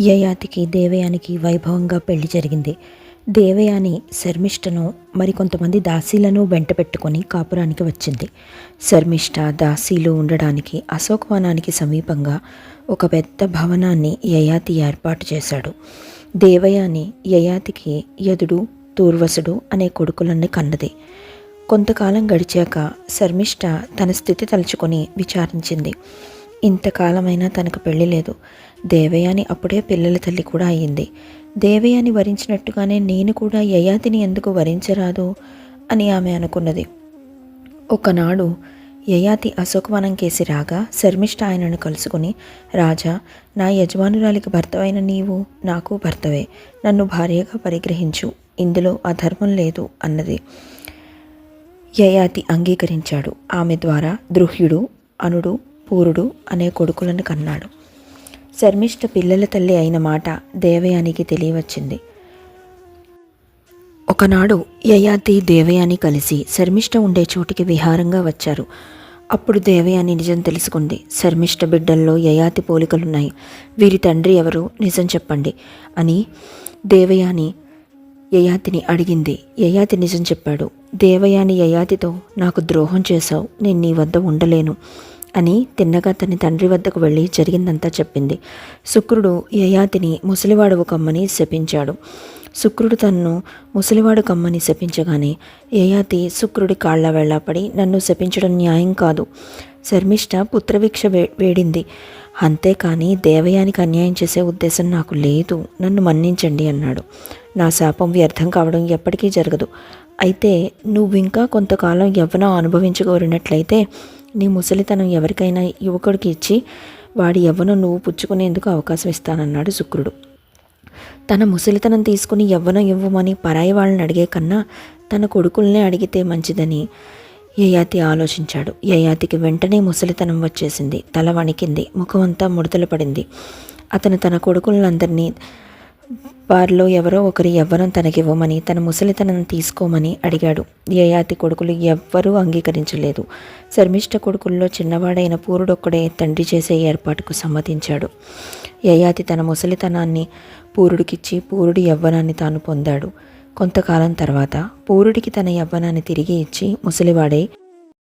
యయాతికి దేవయానికి వైభవంగా పెళ్ళి జరిగింది. దేవయాని శర్మిష్టను మరికొంతమంది దాసీలను వెంట పెట్టుకొని కాపురానికి వచ్చింది. శర్మిష్ట దాసీలు ఉండడానికి అశోకవనానికి సమీపంగా ఒక పెద్ద భవనాన్ని యయాతి ఏర్పాటు చేశాడు. దేవయాని యయాతికి యదుడు తూర్వసుడు అనే కొడుకులన్నీ కన్నది. కొంతకాలం గడిచాక శర్మిష్ట తన స్థితి తలుచుకొని విచారించింది. ఇంతకాలమైనా తనకు పెళ్ళి లేదు. దేవయాని అప్పుడే పిల్లల తల్లి కూడా అయ్యింది. దేవయాని వరించినట్టుగానే నేను కూడా యయాతిని ఎందుకు వరించరాదు? అని ఆమె అనుకున్నది. ఒకనాడు యయాతి అశోకవనం కేసి రాగా శర్మిష్ట ఆయనను కలుసుకుని రాజా నా యజమానురాలికి భర్తవైన నీవు నాకు భర్తవే. నన్ను భార్యగా పరిగ్రహించు. ఇందులో అధర్మం లేదు అన్నది. యయాతి అంగీకరించాడు. ఆమె ద్వారా ద్రుహ్యుడు అనుడు పూరుడు అనే కొడుకులను కన్నాడు. శర్మిష్ఠ పిల్లల తల్లి అయిన మాట దేవయానికి తెలియవచ్చింది. ఒకనాడు యయాతి దేవయాని కలిసి శర్మిష్ఠ ఉండే చోటికి విహారంగా వచ్చారు. అప్పుడు దేవయాని నిజం తెలుసుకుంది. శర్మిష్ఠ బిడ్డల్లో యయాతి పోలికలున్నాయి. వీరి తండ్రి ఎవరు? నిజం చెప్పండి అని దేవయాని యయాతిని అడిగింది. యయాతి నిజం చెప్పాడు. దేవయాని యయాతితో నాకు ద్రోహం చేశావు. నేను నీ వద్ద ఉండలేను. అని తిన్నగా తన తండ్రి వద్దకు వెళ్ళి జరిగిందంతా చెప్పింది. శుక్రుడు యయాతిని ముసలివాడవు కమ్మని శపించాడు. శుక్రుడు తన్ను ముసలివాడు కమ్మని శపించగానే యయాతి శుక్రుడి కాళ్ళ వెళ్ళపడి నన్ను శపించడం న్యాయం కాదు. శర్మిష్ట పుత్రవీక్ష వే వేడింది. అంతేకాని దేవయానికి అన్యాయం చేసే ఉద్దేశం నాకు లేదు. నన్ను మన్నించండి అన్నాడు. నా శాపం వ్యర్థం కావడం ఎప్పటికీ జరగదు. అయితే నువ్వింకా కొంతకాలం యవ్వనం అనుభవించగోరినట్లయితే నీ ముసలితనం ఎవరికైనా యువకుడికి ఇచ్చి వాడి యవ్వనం నువ్వు పుచ్చుకునేందుకు అవకాశం ఇస్తానన్నాడు శుక్రుడు. తన ముసలితనం తీసుకుని యవ్వనం ఇవ్వమని పరాయి వాళ్ళని అడిగే కన్నా తన కొడుకుల్నే అడిగితే మంచిదని యయాతి ఆలోచించాడు. యయాతికి వెంటనే ముసలితనం వచ్చేసింది. తల వణికింది. ముఖమంతా ముడతలు పడింది. అతను తన కొడుకులందరినీ వారిలో ఎవరో ఒకరి యవ్వనం తనకివ్వమని తన ముసలితనం తీసుకోమని అడిగాడు. యయాతి కొడుకులు ఎవ్వరూ అంగీకరించలేదు. శర్మిష్ట కొడుకుల్లో చిన్నవాడైన పూరుడొక్కడే తండ్రి చేసే ఏర్పాటుకు సమ్మతించాడు. యయాతి తన ముసలితనాన్ని పూరుడికిచ్చి పూరుడి యవ్వనాన్ని తాను పొందాడు. కొంతకాలం తర్వాత పూరుడికి తన యవ్వనాన్ని తిరిగి ఇచ్చి ముసలివాడై